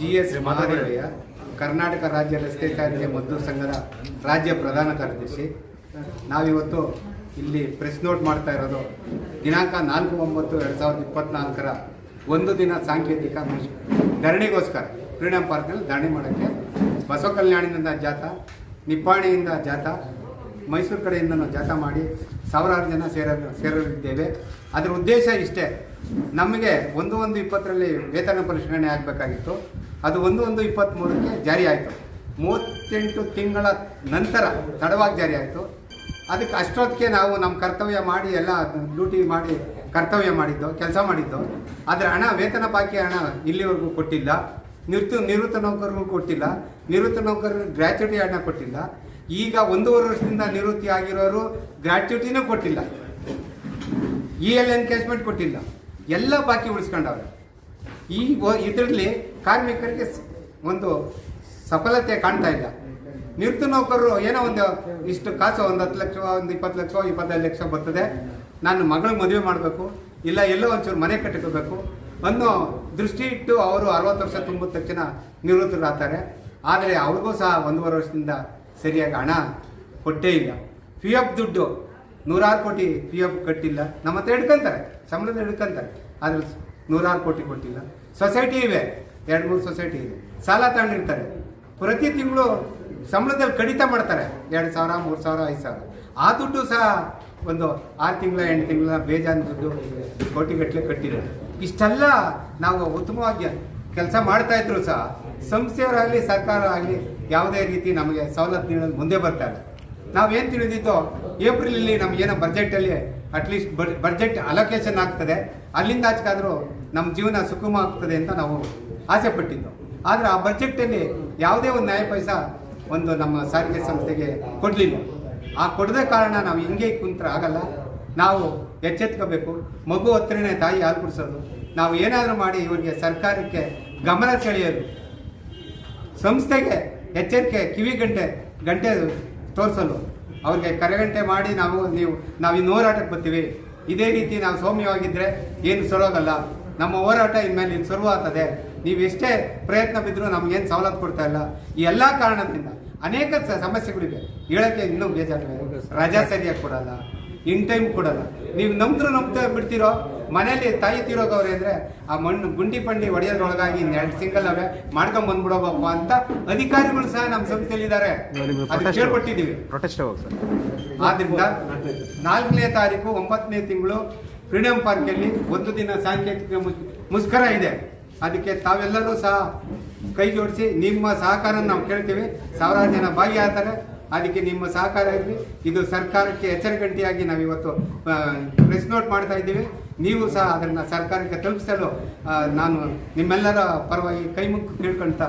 G S Mahadevaiah Karnataka ರಾಜ್ಯ ರಸ್ತೆ ಸಾರಿಗೆ ಮದ್ದೂರು ಸಂಘದ ರಾಜ್ಯ ಪ್ರಧಾನ ಕಾರ್ಯದರ್ಶಿ. ನಾವಿವತ್ತು ಇಲ್ಲಿ ಪ್ರೆಸ್ ನೋಟ್ ಮಾಡ್ತಾ ಇರೋದು ದಿನಾಂಕ ನಾಲ್ಕು ಒಂಬತ್ತು ಎರಡು ಸಾವಿರದ ಇಪ್ಪತ್ತ್ನಾಲ್ಕರ ಒಂದು ದಿನ ಸಾಂಕೇತಿಕ ಧರಣಿಗೋಸ್ಕರ ಫ್ರೀಡಮ್ ಪಾರ್ಕ್ನಲ್ಲಿ ಧರಣಿ ಮಾಡೋಕ್ಕೆ ಬಸವ ಕಲ್ಯಾಣದಿಂದ ಜಾಥಾ ನಿಪ್ಪಾಣಿಯಿಂದ ಜಾಥಾ ಮೈಸೂರು ಕಡೆಯಿಂದ ಜಾಥಾ ಮಾಡಿ ಸಾವಿರಾರು ಜನ ಸೇರ ಸೇರಲಿದ್ದೇವೆ. ಅದರ ಉದ್ದೇಶ ಇಷ್ಟೇ ನಮಗೆ ಒಂದು ಒಂದು ಇಪ್ಪತ್ತರಲ್ಲಿ ವೇತನ ಪರಿಷ್ಕರಣೆ ಆಗಬೇಕಾಗಿತ್ತು. ಅದು ಒಂದು ಒಂದು ಇಪ್ಪತ್ತ್ಮೂರಕ್ಕೆ ಜಾರಿ ಆಯಿತು. ಮೂವತ್ತೆಂಟು ತಿಂಗಳ ನಂತರ ತಡವಾಗಿ ಜಾರಿ ಆಯಿತು. ಅದಕ್ಕೆ ಅಷ್ಟೊತ್ತಿಗೆ ನಾವು ನಮ್ಮ ಕರ್ತವ್ಯ ಮಾಡಿ ಎಲ್ಲ ಡ್ಯೂಟಿ ಮಾಡಿ ಕರ್ತವ್ಯ ಮಾಡಿದ್ದು, ಕೆಲಸ ಮಾಡಿದ್ದು. ಆದರೆ ಹಣ, ವೇತನ ಬಾಕಿ ಹಣ ಇಲ್ಲಿವರೆಗೂ ಕೊಟ್ಟಿಲ್ಲ. ನಿವೃತ್ತ ನಿವೃತ್ತ ನೌಕರರು ಕೊಟ್ಟಿಲ್ಲ. ನಿವೃತ್ತ ನೌಕರರು ಗ್ರ್ಯಾಚ್ಯುಟಿ ಹಣ ಕೊಟ್ಟಿಲ್ಲ. ಈಗ ಒಂದೂವರೆ ವರ್ಷದಿಂದ ನಿವೃತ್ತಿ ಆಗಿರೋರು ಗ್ರ್ಯಾಚ್ಯುಟಿನೂ ಕೊಟ್ಟಿಲ್ಲ. ಇ ಎಲ್ ಎನ್ಕೇಜ್ಮೆಂಟ್ ಕೊಟ್ಟಿಲ್ಲ. ಎಲ್ಲ ಬಾಕಿ ಉಳಿಸ್ಕೊಂಡವ್ರೆ. ಈ ಇದರಲ್ಲಿ ಕಾರ್ಮಿಕರಿಗೆ ಒಂದು ಸಫಲತೆ ಕಾಣ್ತಾ ಇಲ್ಲ. ನಿವೃತ್ತ ನೌಕರರು ಏನೋ ಒಂದು ಇಷ್ಟು ಕಾಸು ಒಂದು ಹತ್ತು ಲಕ್ಷ, ಒಂದು ಇಪ್ಪತ್ತು ಲಕ್ಷ, ಇಪ್ಪತ್ತೈದು ಲಕ್ಷ ಬರ್ತದೆ. ನಾನು ಮಗಳಿಗೆ ಮದುವೆ ಮಾಡಬೇಕು. ಇಲ್ಲ, ಎಲ್ಲೋ ಒಂಚೂರು ಮನೆ ಕಟ್ಟಿಕೋಬೇಕು. ಅನ್ನೋ ದೃಷ್ಟಿ ಇಟ್ಟು ಅವರು ಅರವತ್ತು ವರ್ಷ ತುಂಬ ತಕ್ಷಣ ನಿವೃತ್ತರಾಗ್ತಾರೆ. ಆದರೆ ಅವ್ರಿಗೂ ಸಹ ಒಂದೂವರೆ ವರ್ಷದಿಂದ ಸರಿಯಾಗಿ ಹಣ ಕೊಟ್ಟೇ ಇಲ್ಲ. ಪಿ ಎಫ್ ದುಡ್ಡು ನೂರಾರು ಕೋಟಿ ಪಿ ಎಫ್ ಕಟ್ಟಿಲ್ಲ. ನಮ್ಮ ಹತ್ರ ಹಿಡ್ಕೊಂತಾರೆ. ಸಂಬಳದ ಹಿಡ್ಕೊಂತಾರೆ. ಆದರೆ ನೂರಾರು ಕೋಟಿ ಕೊಟ್ಟಿಲ್ಲ. ಸೊಸೈಟಿ ಇವೆ. ಎರಡು, ಮೂರು ಸೊಸೈಟಿ ಇದೆ ಸಾಲ ತಗೊಂಡಿರ್ತಾರೆ. ಪ್ರತಿ ತಿಂಗಳು ಸಂಬಳದಲ್ಲಿ ಕಡಿತ ಮಾಡ್ತಾರೆ. ಎರಡು ಸಾವಿರ, ಮೂರು ಸಾವಿರ, ಐದು ಸಾವಿರ. ಆ ದುಡ್ಡು ಸಹ ಒಂದು ಆರು ತಿಂಗಳ, ಎಂಟು ತಿಂಗಳ ಬೇಜಾನ್ ದುಡ್ಡು ಕೋಟಿಗಟ್ಟಲೆ ಕಟ್ಟಿರೋದು. ಇಷ್ಟೆಲ್ಲ ನಾವು ಉತ್ತಮವಾಗಿ ಕೆಲಸ ಮಾಡ್ತಾ ಇದ್ರು ಸಹ ಸಂಸ್ಥೆಯವರಾಗಲಿ ಸರ್ಕಾರ ಆಗಲಿ ಯಾವುದೇ ರೀತಿ ನಮಗೆ ಸವಲತ್ತು ನೀಡೋದು ಮುಂದೆ ಬರ್ತಾ ಇಲ್ಲ. ನಾವೇನು ತಿಳಿದಿದ್ದೋ ಏಪ್ರಿಲಲ್ಲಿ ನಮಗೇನೋ ಬಜೆಟಲ್ಲಿ ಅಟ್ಲೀಸ್ಟ್ ಬಜೆಟ್ ಅಲೋಕೇಶನ್ ಆಗ್ತದೆ. ಅಲ್ಲಿಂದ ಆಚೆಗಾದರೂ ನಮ್ಮ ಜೀವನ ಸುಗಮ ಆಗ್ತದೆ ಅಂತ ನಾವು ಆಸೆ ಪಟ್ಟಿದ್ದು. ಆದರೆ ಆ ಬಜೆಟಲ್ಲಿ ಯಾವುದೇ ಒಂದು ನ್ಯಾಯ ಪೈಸ ಒಂದು ನಮ್ಮ ಸಾರಿಗೆ ಸಂಸ್ಥೆಗೆ ಕೊಡಲಿಲ್ಲ. ಆ ಕೊಡದೇ ಕಾರಣ ನಾವು ಹಿಂಗೆ ಕುಂತ್ರೆ ಆಗಲ್ಲ. ನಾವು ಎಚ್ಚೆತ್ಕೋಬೇಕು. ಮಗು ಹತ್ರನೇ ತಾಯಿ ಹಾಲು ಕುಡಿಸೋದು. ನಾವು ಏನಾದರೂ ಮಾಡಿ ಇವರಿಗೆ ಸರ್ಕಾರಕ್ಕೆ ಗಮನ ಸೆಳೆಯೋದು. ಸಂಸ್ಥೆಗೆ ಎಚ್ಚರಿಕೆ ಕಿವಿ ಗಂಟೆ ಗಂಟೆ ತೋರಿಸಲು. ಅವ್ರಿಗೆ ಕರೆಗಂಟೆ ಮಾಡಿ ನಾವು ನೀವು ನಾವು ಇನ್ನು ಹೋರಾಟಕ್ಕೆ ಬರ್ತೀವಿ. ಇದೇ ರೀತಿ ನಾವು ಸೌಮ್ಯವಾಗಿದ್ದರೆ ಏನು ಸರೋಗಲ್ಲ. ನಮ್ಮ ಹೋರಾಟ ಇನ್ಮೇಲೆ ಇನ್ನು ಶುರು ಆಗ್ತದೆ ನೀವು ಎಷ್ಟೇ ಪ್ರಯತ್ನ ಬಿದ್ದರೂ ನಮಗೇನು ಸವಲತ್ತು ಕೊಡ್ತಾ ಇಲ್ಲ. ಈ ಎಲ್ಲ ಕಾರಣದಿಂದ ಅನೇಕ ಸಮಸ್ಯೆಗಳಿವೆ. ಹೇಳೋಕ್ಕೆ ಇನ್ನೂ ಬೇಜಾರು ರಜಾ ಸರಿಯಾಗಿ ಕೊಡಲ್ಲ. ಇನ್ ಟೈಮ್ ಕೊಡಲ್ಲ. ನೀವು ನಂಬ್ರು ನಂಬ್ತಾ ಬಿಡ್ತಿರೋ ಮನೇಲಿ ತಾಯಿ ತೀರೋಗವ್ರೆ ಅಂದರೆ ಆ ಮಣ್ಣು ಗುಂಡಿ ಪಂಡಿ ಹೊಡೆಯೋದ್ರೊಳಗಾಗಿ ಇನ್ನೆರಡು ಸಿಂಗಲ್ ಅವೇ ಮಾಡ್ಕೊಂಡ್ ಬಂದ್ಬಿಡೋಬಪ್ಪ ಅಂತ ಅಧಿಕಾರಿಗಳು ಸಹ ನಮ್ಮ ಸಂಸ್ಥೆಯಲ್ಲಿದ್ದಾರೆ. ಸರ್. ಆದ್ರಿಂದ ನಾಲ್ಕನೇ ತಾರೀಕು ಒಂಬತ್ತನೇ ತಿಂಗಳು ಫ್ರೀಡಂ ಪಾರ್ಕಲ್ಲಿ ಒಂದು ದಿನ ಸಾಂಕೇತಿಕ ಮುಷ್ಕರ ಇದೆ. ಅದಕ್ಕೆ ತಾವೆಲ್ಲರೂ ಸಹ ಕೈ ಜೋಡಿಸಿ ನಿಮ್ಮ ಸಹಕಾರ ನಾವು ಕೇಳ್ತೀವಿ. ಸಾವಿರಾರು ಜನ ಭಾಗಿಯಾಗ್ತಾರೆ. ಅದಕ್ಕೆ ನಿಮ್ಮ ಸಹಕಾರ ಇರಲಿ. ಇದು ಸರ್ಕಾರಕ್ಕೆ ಎಚ್ಚರಿಕಂಟಿಯಾಗಿ ನಾವು ಇವತ್ತು ಪ್ರೆಸ್ ನೋಟ್ ಮಾಡ್ತಾ ಇದ್ದೀವಿ. ನೀವು ಸಹ ಅದನ್ನು ಸರ್ಕಾರಕ್ಕೆ ತಲುಪಿಸಲು ನಾನು ನಿಮ್ಮೆಲ್ಲರ ಪರವಾಗಿ ಕೈ ಮುಕ್ಕು ಕೇಳ್ಕೊಳ್ತಾ